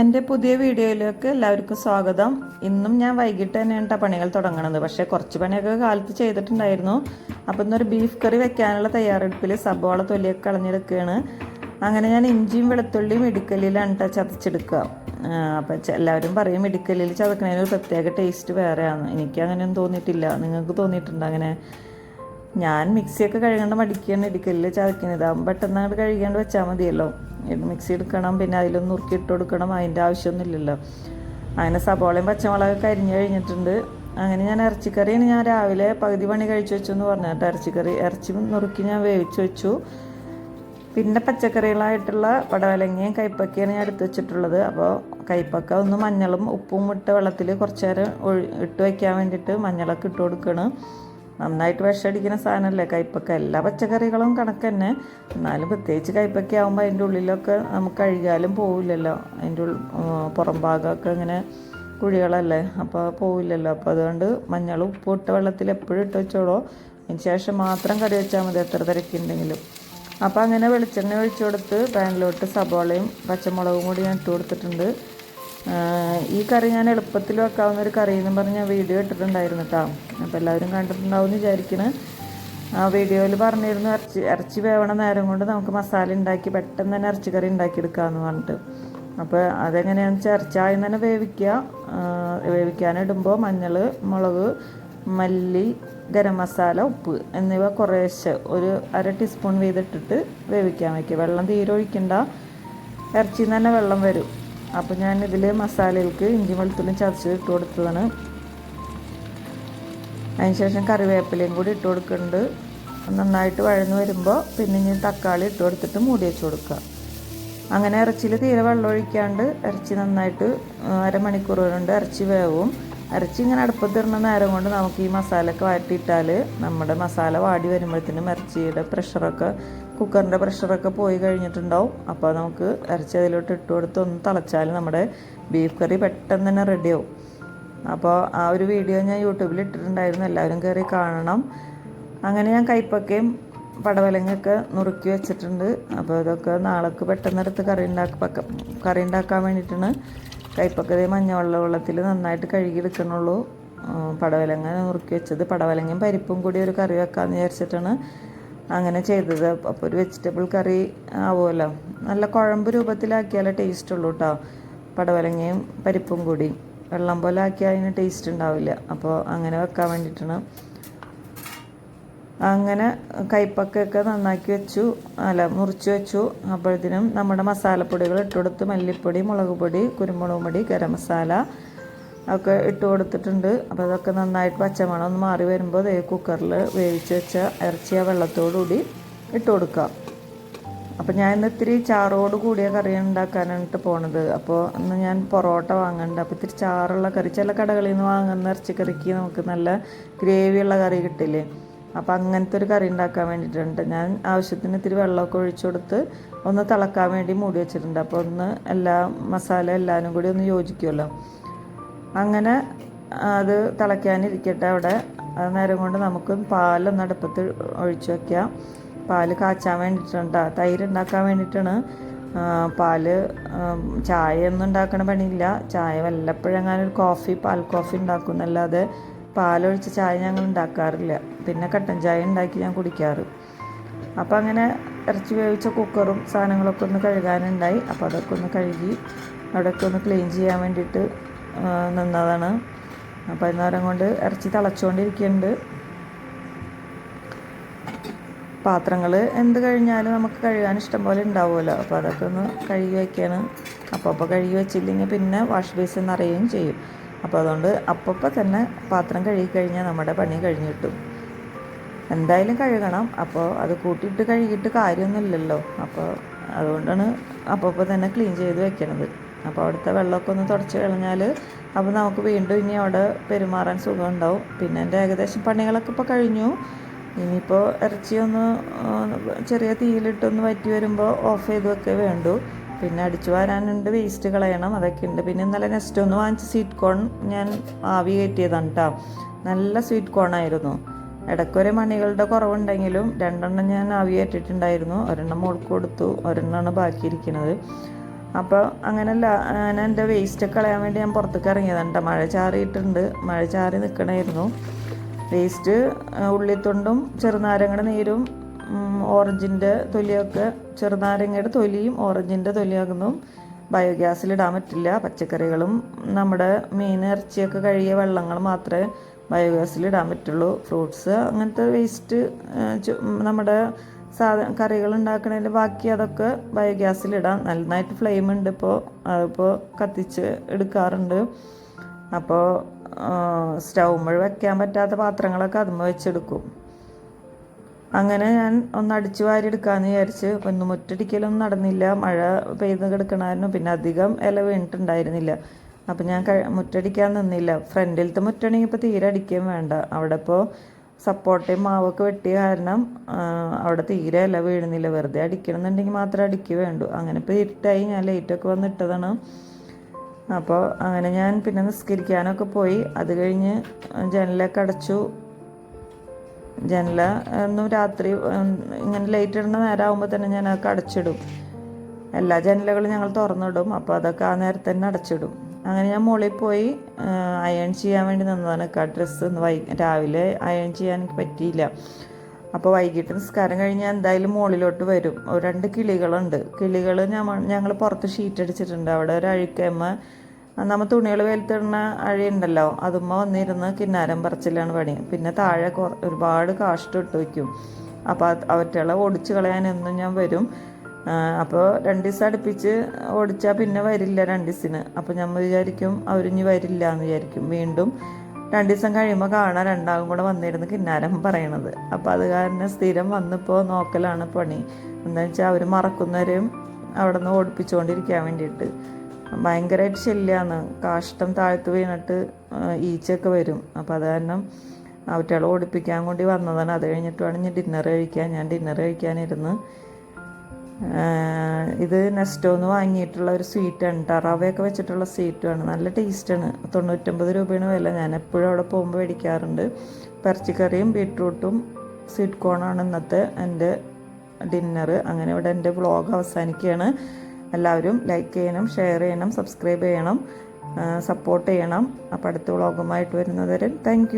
എന്റെ പുതിയ വീഡിയോയിലേക്ക് എല്ലാവർക്കും സ്വാഗതം. ഇന്നും ഞാൻ വൈകിട്ട് തന്നെയാണ് കേട്ടോ പണികൾ തുടങ്ങണത്. പക്ഷേ കുറച്ച് പണിയൊക്കെ കാലത്ത് ചെയ്തിട്ടുണ്ടായിരുന്നു. അപ്പം ഇന്നൊരു ബീഫ് കറി വെക്കാനുള്ള തയ്യാറെടുപ്പിൽ സബോള തൊലിയൊക്കെ കളഞ്ഞെടുക്കുകയാണ്. അങ്ങനെ ഞാൻ ഇഞ്ചിയും വെളുത്തുള്ളിയും ഇടുക്കലിലാണ് കേട്ടോ ചതച്ചെടുക്കുക. അപ്പം എല്ലാവരും പറയും ഇടുക്കലിൽ ചതക്കണതിന് ഒരു പ്രത്യേക ടേസ്റ്റ് വേറെയാണ്. എനിക്ക് അങ്ങനെയൊന്നും തോന്നിയിട്ടില്ല. നിങ്ങൾക്ക് തോന്നിയിട്ടുണ്ടോ അങ്ങനെ? ഞാൻ മിക്സിയൊക്കെ കഴുകേണ്ട മടിക്കുകയാണ് ഇടുക്കലിൽ ചതക്കുന്നത് പെട്ടെന്ന് അങ്ങോട്ട് കഴുകാണ്ട് വെച്ചാൽ മതിയല്ലോ. മിക്സി എടുക്കണം പിന്നെ അതിലൊന്ന് നുറുക്കി ഇട്ട് കൊടുക്കണം അതിന്റെ ആവശ്യമൊന്നുമില്ലല്ലോ. അങ്ങനെ സബോളയും പച്ചമുളകൊക്കെ അരിഞ്ഞു കഴിഞ്ഞിട്ടുണ്ട്. അങ്ങനെ ഞാൻ ഇറച്ചിക്കറിയാണ് ഞാൻ രാവിലെ പകുതി പണി കഴിച്ചു വെച്ചു എന്ന് പറഞ്ഞു കേട്ടോ ഇറച്ചിക്കറി. ഇറച്ചി നുറുക്കി ഞാൻ വേവിച്ച് വെച്ചു. പിന്നെ പച്ചക്കറികളായിട്ടുള്ള പടവലങ്ങയും കൈപ്പക്കയാണ് ഞാൻ എടുത്ത് വെച്ചിട്ടുള്ളത്. അപ്പോൾ കൈപ്പക്ക ഒന്ന് മഞ്ഞളും ഉപ്പും ഇട്ട വെള്ളത്തിൽ കുറച്ച് നേരം ഇട്ട് വയ്ക്കാൻ വേണ്ടിയിട്ട് മഞ്ഞളൊക്കെ ഇട്ട് കൊടുക്കണം. നന്നായിട്ട് വിഷമടിക്കുന്ന സാധനമല്ലേ? കൈപ്പക്ക എല്ലാ പച്ചക്കറികളും കണക്ക് തന്നെ എന്നാലും പ്രത്യേകിച്ച് കൈപ്പക്ക ആകുമ്പോൾ അതിന്റെ ഉള്ളിലൊക്കെ നമുക്ക് കഴുകിയാലും പോവില്ലല്ലോ. അതിന്റെ പുറം ഭാഗമൊക്കെ ഇങ്ങനെ കുഴികളല്ലേ? അപ്പോൾ പോവില്ലല്ലോ. അപ്പോൾ അതുകൊണ്ട് മഞ്ഞൾ ഉപ്പിട്ട വെള്ളത്തിൽ എപ്പോഴും ഇട്ട് വെച്ചോളൂ. അതിന് ശേഷം മാത്രം കറി വെച്ചാൽ മതി എത്ര തിരക്കുണ്ടെങ്കിലും. അപ്പോൾ അങ്ങനെ വെളിച്ചെണ്ണ ഒഴിച്ചു കൊടുത്ത് പാനിലോട്ട് സബോളയും പച്ചമുളകും കൂടി ഞാൻ ഇട്ട് കൊടുത്തിട്ടുണ്ട്. ഈ കറി ഞാൻ എളുപ്പത്തിൽ വെക്കാവുന്ന ഒരു കറി എന്ന് പറഞ്ഞ് ഞാൻ വീഡിയോ ഇട്ടിട്ടുണ്ടായിരുന്നു കേട്ടോ അപ്പോൾ എല്ലാവരും കണ്ടിട്ടുണ്ടാവും എന്ന് വിചാരിക്കുന്നത് ആ വീഡിയോയിൽ പറഞ്ഞിരുന്നു ഇറച്ചി ഇറച്ചി വേവണ നേരം കൊണ്ട് നമുക്ക് മസാല ഉണ്ടാക്കി പെട്ടെന്ന് തന്നെ ഇറച്ചി കറി ഉണ്ടാക്കിയെടുക്കാമെന്ന് പറഞ്ഞിട്ട്. അപ്പോൾ അതെങ്ങനെയാണെന്ന് വെച്ചാൽ ഇറച്ചായും തന്നെ വേവിക്കുക. വേവിക്കാനിടുമ്പോൾ മഞ്ഞൾ മുളക് മല്ലി ഗരം മസാല ഉപ്പ് എന്നിവ കുറേശ്ശെ ഒരു അര ടീസ്പൂൺ വീതിട്ടിട്ട് വേവിക്കാൻ വയ്ക്കുക വെള്ളം തീരെ ഒഴിക്കണ്ട. ഇറച്ചിയിൽ നിന്ന് തന്നെ വെള്ളം വരും. അപ്പോൾ ഞാൻ ഇതിൽ മസാലകൾക്ക് ഇഞ്ചി വെളുത്തുള്ളി ചതച്ച് ഇട്ട് കൊടുത്തതാണ്. അതിനുശേഷം കറിവേപ്പിലയും കൂടി ഇട്ട് കൊടുക്കുന്നുണ്ട്. നന്നായിട്ട് വഴന്ന് വരുമ്പോൾ പിന്നെ ഇനി തക്കാളി ഇട്ട് കൊടുത്തിട്ട് മൂടി വെച്ച് കൊടുക്കുക. അങ്ങനെ ഇറച്ചിയിൽ തീരെ വെള്ളം ഒഴിക്കാണ്ട് ഇറച്ചി നന്നായിട്ട് അരമണിക്കൂർ കൊണ്ട് ഇറച്ചി വേവും. ഇറച്ചി ഇങ്ങനെ അടുപ്പത്തിടുന്ന നേരം കൊണ്ട് നമുക്ക് ഈ മസാലയൊക്കെ വഴറ്റിയിട്ടാൽ നമ്മുടെ മസാല വാടി വരുമ്പോഴത്തേനും ഇറച്ചിയുടെ പ്രഷറൊക്കെ കുക്കറിന്റെ പ്രഷറൊക്കെ പോയി കഴിഞ്ഞിട്ടുണ്ടാവും. അപ്പോൾ നമുക്ക് ഇറച്ചി അതിലോട്ട് ഇട്ട് കൊടുത്ത് ഒന്ന് തിളച്ചാൽ നമ്മുടെ ബീഫ് കറി പെട്ടെന്ന് തന്നെ റെഡിയാവും അപ്പോൾ ആ ഒരു വീഡിയോ ഞാൻ യൂട്യൂബിൽ ഇട്ടിട്ടുണ്ടായിരുന്നു. എല്ലാവരും കയറി കാണണം. അങ്ങനെ ഞാൻ കൈപ്പക്കയും പടവലങ്ങയൊക്കെ നുറുക്കി വെച്ചിട്ടുണ്ട്. അപ്പോൾ ഇതൊക്കെ നാളേക്ക് പെട്ടെന്നെടുത്ത് കറി ഉണ്ടാക്കി കറി ഉണ്ടാക്കാൻ വേണ്ടിയിട്ടാണ്. കൈപ്പക്കതേ മഞ്ഞവെള്ള വെള്ളത്തിൽ നന്നായിട്ട് കഴുകിയെടുക്കണുള്ളൂ പടവലങ്ങ നുറുക്കി വെച്ചത്. പടവലങ്ങയും പരിപ്പും കൂടി ഒരു കറി വെക്കാമെന്ന് വിചാരിച്ചിട്ടാണ് അങ്ങനെ ചെയ്തത്. അപ്പോൾ ഒരു വെജിറ്റബിൾ കറി ആവുമല്ലോ. നല്ല കുഴമ്പ് രൂപത്തിലാക്കിയാലേ ടേസ്റ്റ് ഉള്ളൂ കേട്ടോ പടവലങ്ങയും പരിപ്പും കൂടി. വെള്ളം പോലെ ആക്കിയാൽ അതിന് ടേസ്റ്റ് ഉണ്ടാവില്ല. അപ്പോൾ അങ്ങനെ വെക്കാൻ വേണ്ടിയിട്ടാണ് അങ്ങനെ കൈപ്പക്കയൊക്കെ നന്നാക്കി വെച്ചു. അല്ല മുറിച്ച് വെച്ചു. അപ്പോഴത്തേനും നമ്മുടെ മസാലപ്പൊടികൾ ഇട്ട് കൊടുത്ത് മല്ലിപ്പൊടി മുളക് പൊടി കുരുമുളക് പൊടി ഗരം മസാല ഒക്കെ ഇട്ട് കൊടുത്തിട്ടുണ്ട്. അപ്പോൾ അതൊക്കെ നന്നായിട്ട് പച്ചമണം ഒന്ന് മാറി വരുമ്പോൾ ദേ കുക്കറിൽ വേവിച്ച് വെച്ച ഇറച്ചി ആ വെള്ളത്തോടുകൂടി ഇട്ട് കൊടുക്കാം അപ്പോൾ ഞാൻ ഇന്ന് ഇത്തിരി ചാറോട് കൂടിയ കറി ഉണ്ടാക്കാനായിട്ട് പോണത്. അപ്പോൾ ഇന്ന് ഞാൻ പൊറോട്ട വാങ്ങുന്നുണ്ട് അപ്പോൾ ഇത്തിരി ചാറുള്ള കറി. ചില കടകളിൽ നിന്ന് വാങ്ങുന്ന ഇറച്ചിക്കറിക്ക് നമുക്ക് നല്ല ഗ്രേവിയുള്ള കറി കിട്ടില്ലേ? അപ്പോൾ അങ്ങനത്തെ ഒരു കറി ഉണ്ടാക്കാൻ വേണ്ടിയിട്ടുണ്ട്. ഞാൻ ആവശ്യത്തിന് ഇത്തിരി വെള്ളമൊക്കെ ഒഴിച്ചു കൊടുത്ത് ഒന്ന് തിളക്കാൻ വേണ്ടി മൂടി വെച്ചിട്ടുണ്ട്. അപ്പോൾ ഒന്ന് എല്ലാ മസാല എല്ലാവരും കൂടി ഒന്ന് യോജിക്കുമല്ലോ. അങ്ങനെ അത് തിളയ്ക്കാനിരിക്കട്ടെ അവിടെ. നേരം കൊണ്ട് നമുക്ക് പാലൊന്ന് അടുപ്പത്ത് ഒഴിച്ചു വയ്ക്കാം പാൽ കാച്ചാൻ വേണ്ടിയിട്ടുണ്ട്. തൈര് ഉണ്ടാക്കാൻ വേണ്ടിയിട്ടാണ്. പാൽ ചായ ഒന്നും ഉണ്ടാക്കണ പണിയില്ല. ചായ വല്ലപ്പോഴെങ്ങാനും ഒരു കോഫി പാൽ കോഫി ഉണ്ടാക്കും. എന്നല്ലാതെ പാലൊഴിച്ച് ചായ ഞങ്ങൾ ഉണ്ടാക്കാറില്ല. പിന്നെ കട്ടൻ ചായ ഉണ്ടാക്കി ഞാൻ കുടിക്കാറ്. അപ്പോൾ അങ്ങനെ ഇറച്ചി വേവിച്ച കുക്കറും സാധനങ്ങളൊക്കെ ഒന്ന് കഴുകാനുണ്ടായി. അപ്പോൾ അതൊക്കെ ഒന്ന് കഴുകി അവിടെയൊക്കെ ഒന്ന് ക്ലീൻ ചെയ്യാൻ വേണ്ടിയിട്ട് നിന്നതാണ്. അപ്പോൾ അതിനേരം കൊണ്ട് ഇറച്ചി തിളച്ചുകൊണ്ടിരിക്കുന്നുണ്ട് പാത്രങ്ങൾ എന്ത് കഴിഞ്ഞാലും നമുക്ക് കഴുകാൻ ഇഷ്ടം പോലെ ഉണ്ടാവുമല്ലോ. അപ്പോൾ അതൊക്കെ ഒന്ന് കഴുകി വയ്ക്കാണ് അപ്പോൾ അപ്പോൾ കഴുകി വെച്ചില്ലെങ്കിൽ പിന്നെ വാഷ് ബേസിൻ നിറയുകയും ചെയ്യും. അപ്പോൾ അതുകൊണ്ട് അപ്പപ്പോൾ തന്നെ പാത്രം കഴുകി കഴിഞ്ഞാൽ നമ്മുടെ പണി കഴിഞ്ഞു കിട്ടും എന്തായാലും കഴുകണം. അപ്പോൾ അത് കൂട്ടിയിട്ട് കഴുകിയിട്ട് കാര്യമൊന്നുമില്ലല്ലോ. അപ്പോൾ അതുകൊണ്ടാണ് അപ്പപ്പോൾ തന്നെ ക്ലീൻ ചെയ്ത് വെക്കണത്. അപ്പോൾ അവിടുത്തെ വെള്ളമൊക്കെ ഒന്ന് തുടച്ച് കളഞ്ഞാൽ അപ്പോൾ നമുക്ക് വീണ്ടും ഇനി അവിടെ പെരുമാറാൻ സുഖം ഉണ്ടാവും. പിന്നെ എന്റെ ഏകദേശം പണികളൊക്കെ ഇപ്പോൾ കഴിഞ്ഞു. ഇനിയിപ്പോൾ ഇറച്ചി ഒന്ന് ചെറിയ തീയിലിട്ടൊന്ന് വറ്റി വരുമ്പോൾ ഓഫ് ചെയ്ത് വെക്കേ വേണ്ടൂ. പിന്നെ അടിച്ചു വാരാനുണ്ട് വേസ്റ്റ് കളയണം അതൊക്കെ ഉണ്ട്. പിന്നെ ഇന്നലെ നെക്സ്റ്റ് ഒന്ന് വാങ്ങിച്ച സ്വീറ്റ് കോൺ ഞാൻ ആവി കയറ്റിയതാണ് കേട്ടോ നല്ല സ്വീറ്റ് കോൺ ആയിരുന്നു. ഇടയ്ക്കൊരു മണികളുടെ കുറവുണ്ടെങ്കിലും രണ്ടെണ്ണം ഞാൻ ആവി കയറ്റിയിട്ടുണ്ടായിരുന്നു. ഒരെണ്ണം മോൾക്ക് കൊടുത്തു ഒരെണ്ണമാണ് ബാക്കിയിരിക്കുന്നത്. അപ്പോൾ അങ്ങനല്ല ഞാൻ എന്റെ വേസ്റ്റ് കളയാൻ വേണ്ടി ഞാൻ പുറത്തേക്ക് ഇറങ്ങിയതാണ് കേട്ടോ മഴ ചാറിയിട്ടുണ്ട്. മഴ ചാറി നിൽക്കണമായിരുന്നു വേസ്റ്റ് ഉള്ളിത്തൊണ്ടും ചെറുനാരങ്ങയുടെ നീരും ഓറഞ്ചിന്റെ തൊലിയൊക്കെ ചെറുനാരങ്ങയുടെ തൊലിയും ഓറഞ്ചിന്റെ തൊലിയാകുന്നു. ബയോഗ്യാസിലിടാൻ പറ്റില്ല. പച്ചക്കറികളും നമ്മുടെ മീൻ ഇറച്ചിയൊക്കെ കഴുകിയ വെള്ളങ്ങൾ മാത്രമേ ബയോഗ്യാസിൽ ഇടാൻ പറ്റുള്ളൂ. ഫ്രൂട്ട്സ് അങ്ങനത്തെ വേസ്റ്റ് നമ്മുടെ സാധ കറികൾ ഉണ്ടാക്കണതിന്റെ ബാക്കി അതൊക്കെ ബയോഗ്യാസിൽ ഇടാം. നന്നായിട്ട് ഫ്ലെയിം ഉണ്ട് ഇപ്പോൾ അതിപ്പോൾ കത്തിച്ച് എടുക്കാറുണ്ട്. അപ്പോൾ സ്റ്റൗമ്മഴ വയ്ക്കാൻ പറ്റാത്ത പാത്രങ്ങളൊക്കെ അതുമ്മ വെച്ചെടുക്കും. അങ്ങനെ ഞാൻ ഒന്ന് അടിച്ചു വാരി എടുക്കാമെന്ന് വിചാരിച്ച്. ഒന്ന് മുറ്റടിക്കലും നടന്നില്ല. മഴ പെയ്ത് കിടക്കണമായിരുന്നു പിന്നെ അധികം ഇല വീണിട്ടുണ്ടായിരുന്നില്ല. അപ്പം ഞാൻ മുറ്റടിക്കാൻ നിന്നില്ല. ഫ്രണ്ടിലത്തെ മുറ്റാണെങ്കിൽ ഇപ്പോൾ തീരെ അടിക്കുകയും വേണ്ട. അവിടെ ഇപ്പോൾ സപ്പോർട്ടയും മാവൊക്കെ വെട്ടിയ കാരണം അവിടെ തീരെ ഇല വീഴുന്നില്ല. വെറുതെ അടിക്കണമെന്നുണ്ടെങ്കിൽ മാത്രം അടിക്കുക വേണ്ടു. അങ്ങനെ ഇപ്പോൾ ഇരുട്ടായി. ഞാൻ ലൈറ്റൊക്കെ വന്നിട്ടതാണ് അപ്പോൾ അങ്ങനെ ഞാൻ പിന്നെ നിസ്കരിക്കാനൊക്കെ പോയി. അത് കഴിഞ്ഞ് ജനലൊക്കെ അടച്ചു. ജനല ഒന്നും രാത്രി ഇങ്ങനെ ലൈറ്റ് ഇടുന്ന നേരമാകുമ്പോൾ തന്നെ ഞാൻ അതൊക്കെ അടച്ചിടും. എല്ലാ ജനലുകളും ഞങ്ങൾ തുറന്നിടും. അപ്പോൾ അതൊക്കെ ആ നേരത്തെ തന്നെ അടച്ചിടും. അങ്ങനെ ഞാൻ മുകളിൽ പോയി അയൺ ചെയ്യാൻ വേണ്ടി നിന്നതാണ് ആ ഡ്രസ്സ് വൈ രാവിലെ അയൺ ചെയ്യാൻ എനിക്ക് പറ്റിയില്ല. അപ്പോൾ വൈകിട്ട് നിസ്കാരം കഴിഞ്ഞ് ഞാൻ എന്തായാലും മുകളിലോട്ട് വരും. രണ്ട് കിളികളുണ്ട്. കിളികൾ ഞങ്ങൾ പുറത്ത് ഷീറ്റ് അടിച്ചിട്ടുണ്ട്. അവിടെ ഒരു അഴുക്കമ്മ നമ്മ തുണികൾ വെയിലത്തിടുന്ന അഴയുണ്ടല്ലോ. അതുമ്മ വന്നിരുന്ന് കിന്നാരം പറച്ചിലാണ് പണി. പിന്നെ താഴെ ഒരുപാട് കാഷ്ടം ഇട്ട് വയ്ക്കും. അപ്പോൾ അവറ്റകളെ ഓടിച്ച് കളയാനെന്നും ഞാൻ വരും. അപ്പോൾ രണ്ട് ദിവസം അടുപ്പിച്ച് ഓടിച്ചാൽ പിന്നെ വരില്ല രണ്ട് ദിവസത്തിന് അപ്പോൾ നമ്മൾ വിചാരിക്കും അവരിഞ്ഞ് വരില്ല എന്ന് വിചാരിക്കും. വീണ്ടും രണ്ട് ദിവസം കഴിയുമ്പോൾ കാണാൻ രണ്ടാളും കൂടെ വന്നിരുന്ന് കിന്നാരം പറയണത്. അപ്പോൾ അത് കാരണം സ്ഥിരം വന്നിപ്പോൾ നോക്കലാണ് പണി. എന്താ വെച്ചാൽ അവർ മറക്കുന്നവരെയും അവിടെ നിന്ന് ഓടിപ്പിച്ചുകൊണ്ടിരിക്കാൻ വേണ്ടിയിട്ട്. ഭയങ്കരമായിട്ട് ശല്യമാണ് കാഷ്ടം താഴ്ത്ത് വീണിട്ട് ഈച്ചയൊക്കെ വരും. അപ്പോൾ അത് കാരണം അവറ്റകളെ ഓടിപ്പിക്കാൻ വേണ്ടി വന്നതാണ്. അത് കഴിഞ്ഞിട്ട് വേണം ഞാൻ ഡിന്നർ കഴിക്കാൻ. ഞാൻ ഡിന്നർ കഴിക്കാനിരുന്ന്. ഇത് നെസ്റ്റോന്ന് വാങ്ങിയിട്ടുള്ള ഒരു സ്വീറ്റാണ് ടറാവയൊക്കെ വെച്ചിട്ടുള്ള സ്വീറ്റുമാണ് നല്ല ടേസ്റ്റാണ് തൊണ്ണൂറ്റൊമ്പത് രൂപയാണ് വില. ഞാൻ എപ്പോഴും അവിടെ പോകുമ്പോൾ മേടിക്കാറുണ്ട്. പരച്ചിക്കറിയും ബീട്രൂട്ടും സ്വീറ്റ് കോണാണ് ഇന്നത്തെ എന്റെ ഡിന്നർ അങ്ങനെ ഇവിടെ എന്റെ വ്ളോഗ് അവസാനിക്കുകയാണ്. എല്ലാവരും ലൈക്ക് ചെയ്യണം ഷെയർ ചെയ്യണം സബ്സ്ക്രൈബ് ചെയ്യണം സപ്പോർട്ട് ചെയ്യണം. അപ്പോൾ അടുത്ത വ്ളോഗുമായിട്ട് വരുന്നവരെ താങ്ക്